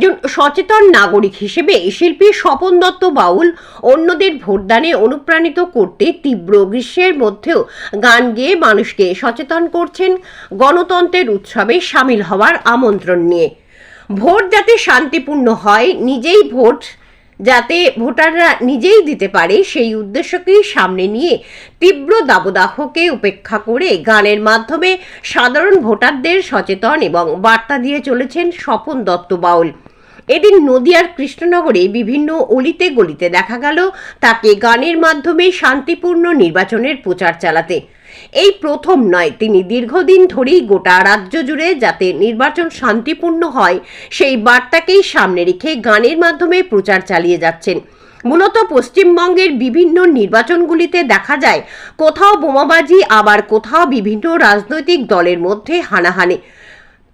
একজন সচেতন নাগরিক হিসেবে শিল্পী স্বপন দত্ত বাউল অন্যদের ভোটদানে অনুপ্রাণিত করতে তীব্র গ্রীষ্মের মধ্যেও গান গেয়ে মানুষকে সচেতন করছেন গণতন্ত্রের উৎসবে সামিল হওয়ার আমন্ত্রণ নিয়ে। ভোট যাতে শান্তিপূর্ণ হয়, নিজেই ভোট যাতে ভোটাররা নিজেই দিতে পারে, সেই উদ্দেশ্যকেই সামনে নিয়ে তীব্র দাবদাহকে উপেক্ষা করে গানের মাধ্যমে সাধারণ ভোটারদের সচেতন এবং বার্তা দিয়ে চলেছেন স্বপন দত্ত বাউল। এদিন নদিয়ার কৃষ্ণনগরে বিভিন্ন অলিতে গলিতে দেখা গেল তাকে গানের মাধ্যমে শান্তিপূর্ণ নির্বাচনের প্রচার চালাতে। এই প্রথম নয়, তিনি দীর্ঘদিন ধরেই গোটা রাজ্য জুড়ে যাতে নির্বাচন শান্তিপূর্ণ হয়, সেই বার্তাকেই সামনে রেখে গানের মাধ্যমে প্রচার চালিয়ে যাচ্ছেন। মূলত পশ্চিমবঙ্গের বিভিন্ন নির্বাচনগুলিতে দেখা যায়, কোথাও বোমাবাজি, আবার কোথাও বিভিন্ন রাজনৈতিক দলের মধ্যে হানাহানি।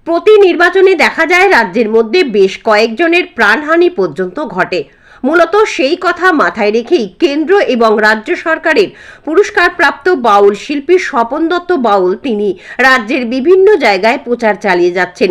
প্রতি নির্বাচনে দেখা যায় রাজ্যের মধ্যে বেশ কয়েকজনের প্রাণহানি পর্যন্ত ঘটে। মূলত সেই কথা মাথায় রেখেই কেন্দ্র এবং রাজ্য সরকারের পুরস্কারপ্রাপ্ত বাউল শিল্পী স্বপন দত্ত বাউল তিনি রাজ্যের বিভিন্ন জায়গায় প্রচার চালিয়ে যাচ্ছেন।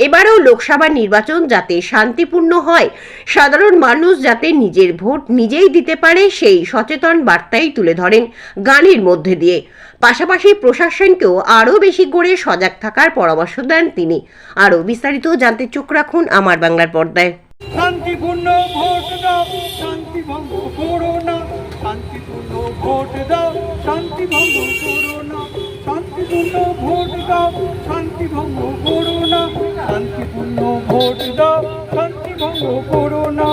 এবারেও লোকসভা নির্বাচন যাতে শান্তিপূর্ণ হয়, সাধারণ মানুষ যাতে নিজের ভোট নিজেই দিতে পারে সেই সচেতন বার্তাই তুলে ধরেন গানের মধ্যে দিয়ে। পাশাপাশি প্রশাসনকেও আরও বেশি করে সজাগ থাকার পরামর্শ দেন তিনি। আরও বিস্তারিত জানতে চোখ রাখুন আমার বাংলার পর্দায়। শান্তিপূর্ণ ভোট দাও শান্তি ভঙ্গ করো না। শান্তিপূর্ণ ভোট দাও শান্তি ভঙ্গ করো না। শান্তিপূর্ণ ভোট দাও শান্তি ভঙ্গ করো শান্তিপূর্ণ ভোট দাও শান্তি ভঙ্গ করো না।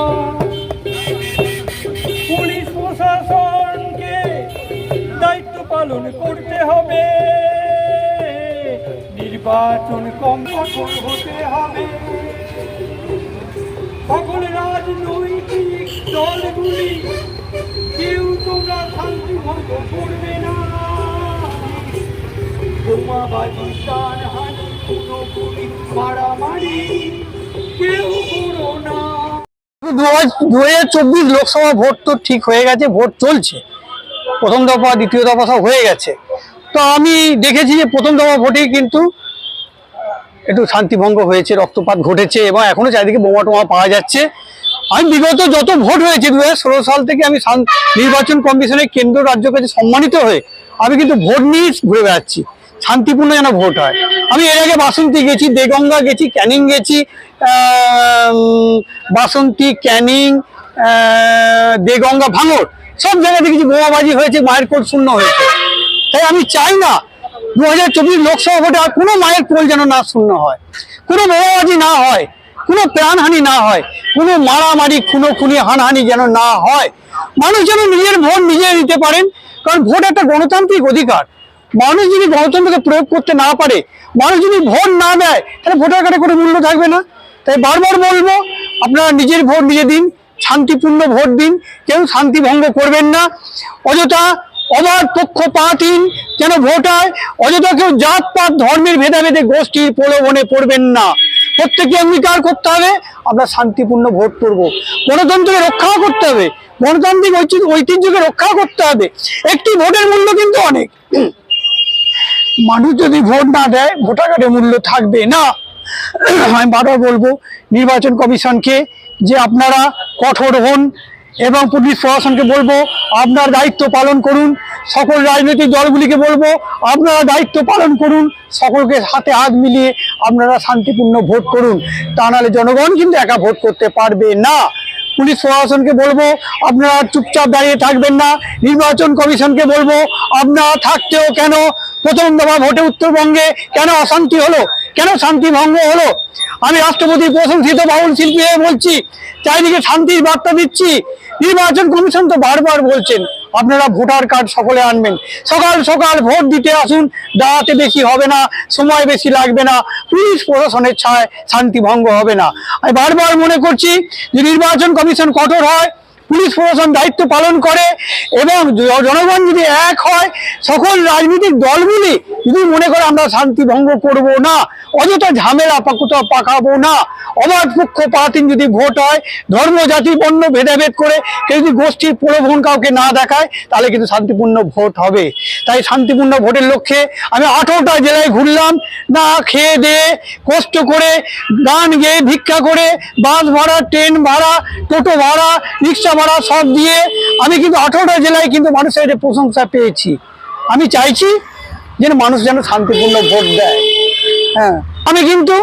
পুলিশ প্রশাসনকে দায়িত্ব পালন করতে হবে। নির্বাচন কম কঠোর হতে হবে। সকল রাজনৈতিক দলগুলি, কেউ তোমরা শান্তি ভঙ্গ করবে না। বোমাবাজি প্রাণহানি দু হাজার চব্বিশ লোকসভা ভোট তো ঠিক হয়ে গেছে, ভোট চলছে। প্রথম দফা, দ্বিতীয় দফা সব হয়ে গেছে। তো আমি দেখেছি যে প্রথম দফা ভোটেই কিন্তু একটু শান্তিভঙ্গ হয়েছে, রক্তপাত ঘটেছে এবং এখনও চারিদিকে বোমা টোমা পাওয়া যাচ্ছে। আমি বিগত যত ভোট হয়েছে দু হাজার ষোলো সাল থেকে আমি নির্বাচন কমিশনের কেন্দ্র রাজ্য কাছে সম্মানিত হয়ে আমি কিন্তু ভোট নিয়ে ঘুরে বেড়াচ্ছি। শান্তিপূর্ণ যেন ভোট হয়। আমি এর আগে বাসন্তী গেছি, দেগঙ্গা গেছি, ক্যানিং গেছি বাসন্তী, ক্যানিং দেগঙ্গা, ভাঙর, সব জায়গায় দেখেছি বোমাবাজি হয়েছে, মায়ের কোট শূন্য হয়েছে। তাই আমি চাই না দু হাজার চব্বিশ লোকসভা ভোটে আর কোনো মায়ের কোল যেন না শূন্য হয়। কোনো বোমাবাজি না হয়, কোনো প্রাণহানি না হয়, কোনো মারামারি খুনো খুনি হানহানি যেন না হয়। মানুষ যেন নিজের ভোট নিজে নিতে পারেন, কারণ ভোট একটা গণতান্ত্রিক অধিকার। মানুষ যদি গণতন্ত্রকে প্রয়োগ করতে না পারে, মানুষ যদি ভোট না দেয়, তাহলে ভোটার কার্ডে কোনো মূল্য থাকবে না। তাই বারবার বলব, আপনারা নিজের ভোট নিজে দিন, শান্তিপূর্ণ ভোট দিন, কেউ শান্তি ভঙ্গ করবেন না। অযথা অবাধ পক্ষপাতহীন যেন ভোট হয়, অযথা কেউ জাত পাত ধর্মের ভেদাভেদে গোষ্ঠীর প্রলোভনে পড়বেন না। প্রত্যেকে অঙ্গীকার করতে হবে, আমরা শান্তিপূর্ণ ভোট করব। গণতন্ত্রকে রক্ষাও করতে হবে, গণতান্ত্রিক ঐতি- ঐতিহ্যকে রক্ষাও করতে হবে। একটি ভোটের মূল্য কিন্তু অনেক। মানুষ যদি ভোট না দেয়, ভোটার মূল্য থাকবে না। আমি বারবার বলব, নির্বাচন কমিশনকে যে আপনারা কঠোর হন এবং পুলিশ প্রশাসনকে বলব, আপনার দায়িত্ব পালন করুন। সকল রাজনৈতিক দলগুলিকে বলব, আপনারা দায়িত্ব পালন করুন। সকলকে হাতে হাত মিলিয়ে আপনারা শান্তিপূর্ণ ভোট করুন। তা নাহলে জনগণ কিন্তু একা ভোট করতে পারবে না। পুলিশ প্রশাসনকে বলব, আপনারা চুপচাপ দাঁড়িয়ে থাকবেন না। নির্বাচন কমিশনকে বলব, আপনারা থাকতেও কেন প্রথম দফা ভোটে উত্তরবঙ্গে কেন অশান্তি হলো? কেন শান্তি ভঙ্গ হলো? আমি রাষ্ট্রপতি প্রশংসিত বাউল শিল্পী হয়ে বলছি, চারিদিকে শান্তির বার্তা দিচ্ছি। নির্বাচন কমিশন তো বারবার বলছেন, আপনারা ভোটার কার্ড সকলে আনবেন। সকাল সকাল ভোট দিতে আসুন, দাঁড়াতে বেশি হবে না, সময় বেশি লাগবে না, পুলিশ প্রশাসনের ছায় শান্তি ভঙ্গ হবে না। আমি বারবার মনে করছি যে নির্বাচন কমিশন কঠোর হয় পুলিশ প্রশাসন দায়িত্ব পালন করে এবং জনগণ যদি এক হয়, সকল রাজনৈতিক দলগুলি যদি মনে করে আমরা শান্তি ভঙ্গ করব না, অযথা ঝামেলা পাকুতা পাকাবো না, অবাধ পক্ষ পাতিন যদি ভোট হয়, ধর্ম, জাতি, বর্ণ, ভেদাভেদ করে কেউ যদি গোষ্ঠীর প্রলোভন কাউকে না দেখায়, তাহলে কিন্তু শান্তিপূর্ণ ভোট হবে। তাই শান্তিপূর্ণ ভোটের লক্ষ্যে আমি আঠারোটা জেলায় ঘুরলাম, না খেয়ে দিয়ে কষ্ট করে গান গেয়ে ভিক্ষা করে, বাস ভাড়া, ট্রেন ভাড়া, টোটো ভাড়া, রিক্সা ভাড়া সব দিয়ে আমি কিন্তু আঠারোটা জেলায় কিন্তু মানুষের প্রশংসা পেয়েছি। আমি চাইছি যেন মানুষ যেন শান্তিপূর্ণ ভোট দেয়। হ্যাঁ আমি কিন্তু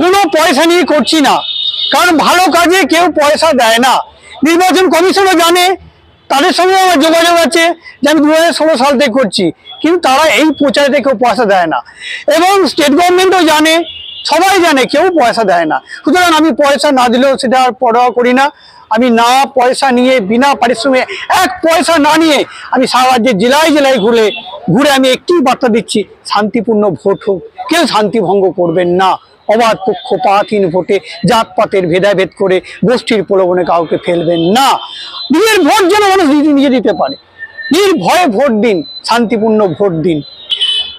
কোনো পয়সা নিয়ে করছি না। কারণ ভালো কাজে কেউ পয়সা দেয় না। নির্বাচন কমিশনও জানে, তাদের সঙ্গে আমার যোগাযোগ আছে যে আমি দু হাজার ষোলো সাল থেকে করছি। কিন্তু তারা এই প্রচারে কেউ পয়সা দেয় না। এবং স্টেট গভর্নমেন্টও জানে সবাই জানে, কেউ পয়সা দেয় না। সুতরাং আমি পয়সা না দিলেও সেটা পরোয়া করি না। আমি না পয়সা নিয়ে, বিনা পারিশ্রমিক এক পয়সা না নিয়ে আমি সারা রাজ্যের জেলায় জেলায় ঘুরে ঘুরে আমি একটি বার্তা দিচ্ছি, শান্তিপূর্ণ ভোট হোক, কেউ শান্তি ভঙ্গ করবেন না। অবাধ পক্ষপাতহীন ভোটে জাতপাতের ভেদাভেদ করে গোষ্ঠীর প্রলোভনে কাউকে ফেলবেন না। নিজের ভোট যেন মানুষ নিজে দিতে পারে। নির্ভয়ে ভোট দিন, শান্তিপূর্ণ ভোট দিন।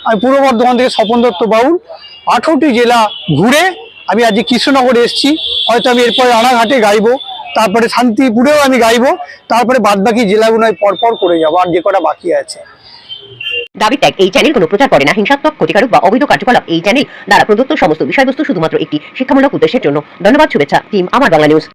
আমি পূর্ব বর্ধমান থেকে স্বপন দত্ত বাউল, আঠারোটি জেলা ঘুরে আমি আজকে কৃষ্ণনগরে এসেছি। হয়তো আমি এরপরে রানাঘাটে গাইবো, তারপরে শান্তিপুরেও আমি গাইবো, তারপরে বাদবাকি জেলাগুলো আমি পরপর করে যাব, আর যে কটা বাকি আছে। দাবি ত্যাগ, এই চ্যানেল কোনো প্রচার করে না। হিংসাত্মক, ক্ষতিকারক বা অবৈধ কার্যকলাপ, এই চ্যানেল দ্বারা প্রদত্ত সমস্ত বিষয়বস্তু শুধুমাত্র একটি শিক্ষামূলক উদ্দেশ্যের জন্য। ধন্যবাদ, শুভেচ্ছা টিম আমার বাংলা নিউজ